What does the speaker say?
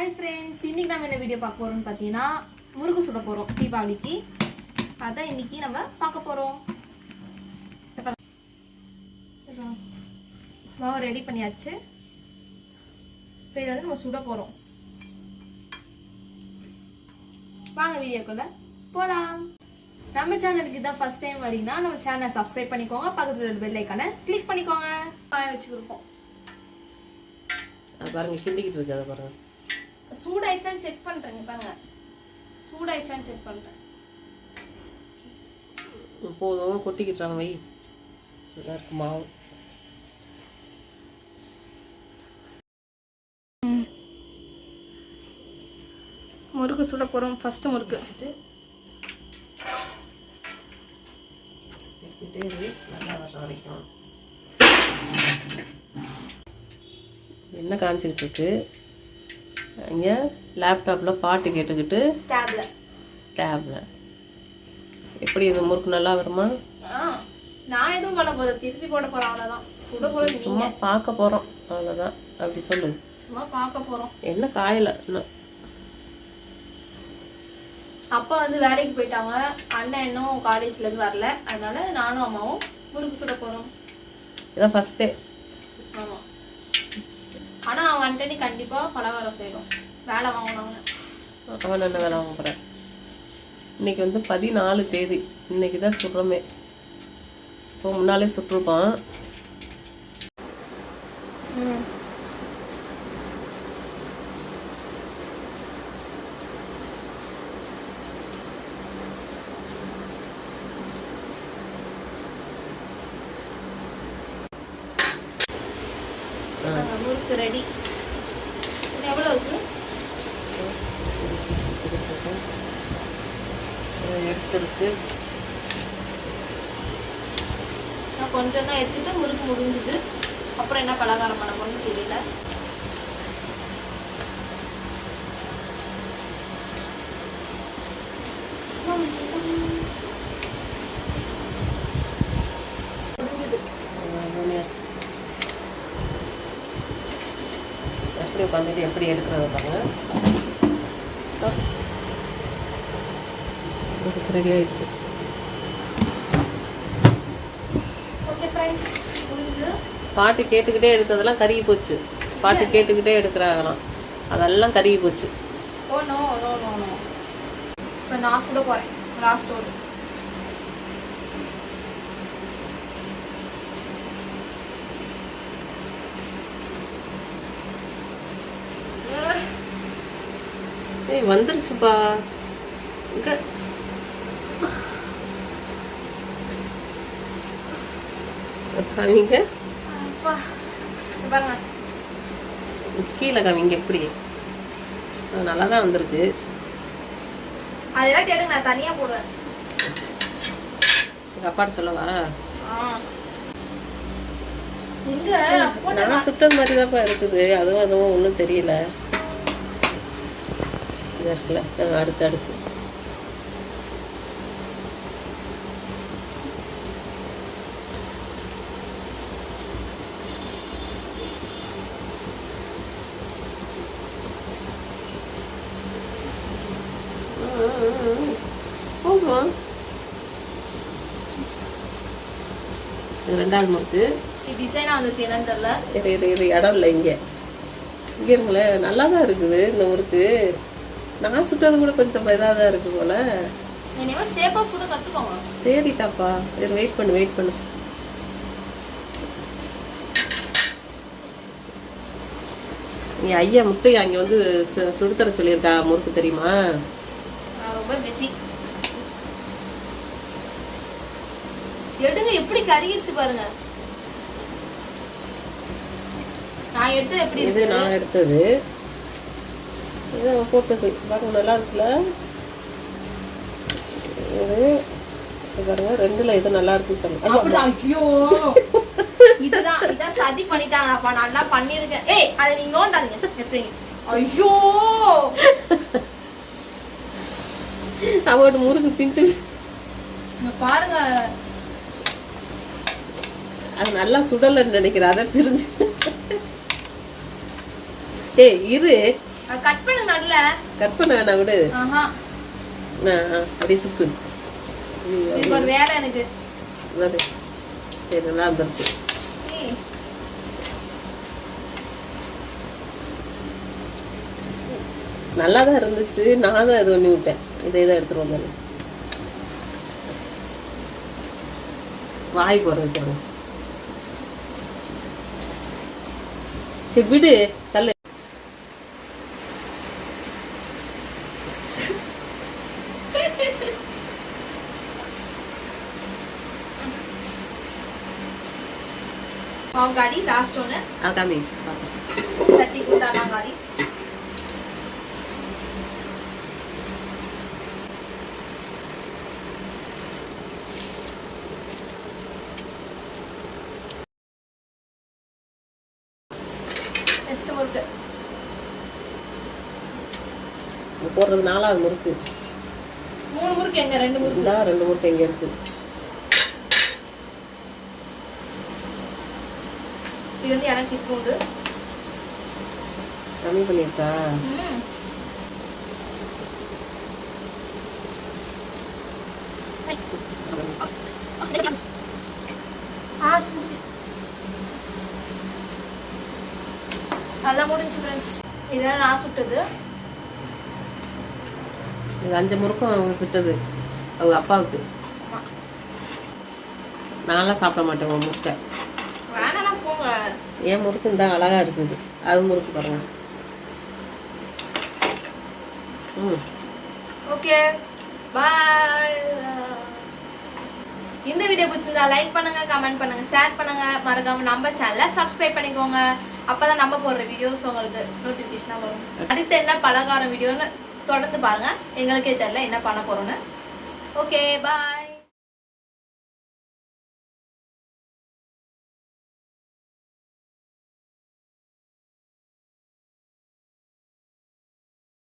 Hi friends இன்னைக்கு நம்ம என்ன வீடியோ பார்க்க போறோம்னு பார்த்தீங்கன்னா முறுக்கு சுட போறோம் தீபாவளிக்கு. அதான் இன்னைக்கு நம்ம பார்க்க போறோம். மாவு ரெடி பண்ணியாச்சு. இப்போ இதை வந்து நம்ம சுட போறோம். வாங்க வீடியோக்குள்ள போலாம். நம்ம சேனலுக்கு இதான் ஃபர்ஸ்ட் டைம் வரீங்கன்னா நம்ம சேனலை சப்ஸ்கிரைப் பண்ணிக்கோங்க. பக்கத்துல இருக்க பெல் ஐக்கானை கிளிக் பண்ணிக்கோங்க. காய வச்சு கொடுப்போம் அது பாருங்க கிண்டிக்கிட்டு இருக்கு அதை பாருங்க. சூடாயிடுச்சான்னு செக் பண்றேங்க பாருங்க. சூடாயிடுச்சான்னு செக் பண்றேன். போதும் கொட்டிக்கிட்டாங்க வை. நல்லா இருக்கு மாவு. முறுக்கு சுட போறோம் ஃபர்ஸ்ட் முறுக்கு. என்ன காமிச்சிக்கிட்டு இருக்கு. இங்கே லேப்டாப்பில் பாட்டு கேட்டுக்கிட்டு டேப்ல டேபில் எப்படி இது முறுக்கு நல்லா வருமா? நான் எதுவும் பண்ண போறது திருப்பி போட போறேன் அவ்வளவுதான். சுட நீங்க. சும்மா பார்க்க போகிறோம் அவ்வளோதான் அப்படி சொல்லு. சும்மா பார்க்க போறோம். என்ன காயலை? இன்னும் அப்பா வந்து வேலைக்கு போயிட்டாங்க. அண்ணன் இன்னும் காலேஜ்ல இருந்து வரல. அதனால நானும் அம்மாவும் முறுக்கு சுட போறோம். இதான் ஃபஸ்ட்டே வந்துட்டு நீ கண்டிப்பா பலகாரம் செய்யணும் வேலை வாங்கினவங்க. அவன் என்ன வேலை வாங்க போகிறேன் இன்னைக்கு வந்து பதினாலு தேதி. இன்னைக்கு தான் சுடுறோமே இப்போ முன்னாலே சுட்டிருப்பான் முறுக்கு ரெடி. எவ்வளவு இருக்கு எடுத்துருக்கு. நான் கொஞ்சம் தான் எடுத்துட்டு முறுக்கு முடிஞ்சுது. அப்புறம் என்ன பலகாரம் பண்ண போறோம்னு தெரியல. முடிஞ்சுது மூணியாச்சு எப்படி உட்காந்துட்டு எப்படி எடுக்கிறத பாருங்க. ரெடி ஆயிடுச்சு. பாட்டு கேட்டுக்கிட்டே எடுத்ததெல்லாம் கருகி போச்சு. பாட்டு கேட்டுக்கிட்டே எடுக்கிறாங்களாம். அதெல்லாம் கருகி போச்சு. Oh no no no no இப்போ நான் சுட போறேன். லாஸ்ட் ஒரு ஏய் வந்துருச்சுப்பா. இங்க. காமிங்க பாருங்க. கீழே காமிங்க எப்படி? நல்லா தான் வந்திருக்கு. அதெல்லாம் கேடுங்க நான் தனியா போடுவேன். எங்கள் அப்பாட்ட சொல்லவா? நான் சுட்டது மாதிரி தான்ப்பா இருக்குது. அதுவும் அதுவும் ஒன்றும் தெரியல. இது இருக்குல்ல அடுத்து இது ரெண்டாவது முறுக்கு டிசைனா வந்துருக்கு என்னன்னு இரு இரு இடம் இல்லை இங்கே. இங்கே இருங்களேன் நல்லா தான் இருக்குது இந்த முறுக்கு நான் சுட்டது கூட கொஞ்சம் இதாக தான் இருக்குது போல சரிட்டாப்பா இரு வெயிட் பண்ணு வெயிட் பண்ணு. நீ ஐயா முத்தையா அங்கே வந்து சு- சுடுதர சொல்லியிருக்கா முறுக்கு தெரியுமா? ரொம்ப பிஸி எடுங்க எப்படி கருகிருச்சு பாருங்க. நான் எடுத்து எப்படி இது இருக்கு? நான் எடுத்தது. இது அவன் போட்டது பாருங்க நல்லா இருக்குல்ல? இது பாருங்க ரெண்டுல இது நல்லா இருக்குன்னு சொல்லு ஐயோ, இதுதான் இதான் சதி பண்ணிட்டாங்கப்பா நல்லா பண்ணிருக்கேன் ஏய் அதை நீங்க நோண்டாதீங்க. எடுத்துங்க ஐயோ. அவனோட முறுக்கு பிஞ்சு பாருங்க. அது நல்லா சுடலைன்னு நினைக்கிறேன். அதை பிரிஞ்சு. ஏய் இரு. கட் பண்ணுங்க நல்ல கட் பண்ண வேணாம் விடு. ஆஹா. அப்படியே சுத்து இது ஒரு வேலை எனக்கு. சரி நல்லா வந்துருச்சு. நல்லா தான் இருந்துச்சு. நான் தான் இது பண்ணி விட்டேன். இதை இதை எடுத்துட்டு வந்தேன். வாய் போடுறது சரி விடு. தள்ளு. பாவக்காடி லாஸ்ட் ஒன்று அது காமி சட்டி கூட்டானாங்காடி நெக்ஸ்ட் முறுக்கு போடுறது நாலாவது முறுக்கு. மூணு முறுக்கு எங்க? ரெண்டு முறுக்கு. ரெண்டு முறுக்கு எங்க இருக்கு. இது வந்து எனக்கு இப்போ கம்மி பண்ணியிருக்கா. நல்லா முடிஞ்சு ஃப்ரெண்ட்ஸ் இதெல்லாம் நான் சுட்டது. இது அஞ்சு முறுக்கும் சுட்டது. அவங்க அப்பாவுக்கு. நான்லாம் சாப்பிட மாட்டேன் முட்டை. என் முறுக்கு இந்த அழகா இருக்குது. அது முறுக்கு பாருங்க. ம். ஓகே. பாய். இந்த வீடியோ பிடிச்சிருந்தா லைக் பண்ணுங்க கமெண்ட் பண்ணுங்க ஷேர் பண்ணுங்க. மறக்காம நம்ம சேனலை சப்ஸ்கிரைப் பண்ணிக்கோங்க. அப்பதான் நம்ம போடுற வீடியோஸ் உங்களுக்கு நோட்டிபிகேஷனா வரும். அடுத்து என்ன பலகாரம் வீடியோன்னு தொடர்ந்து பாருங்க. எங்களுக்கே தெரியல என்ன பண்ண போறோம்னு. Okay bye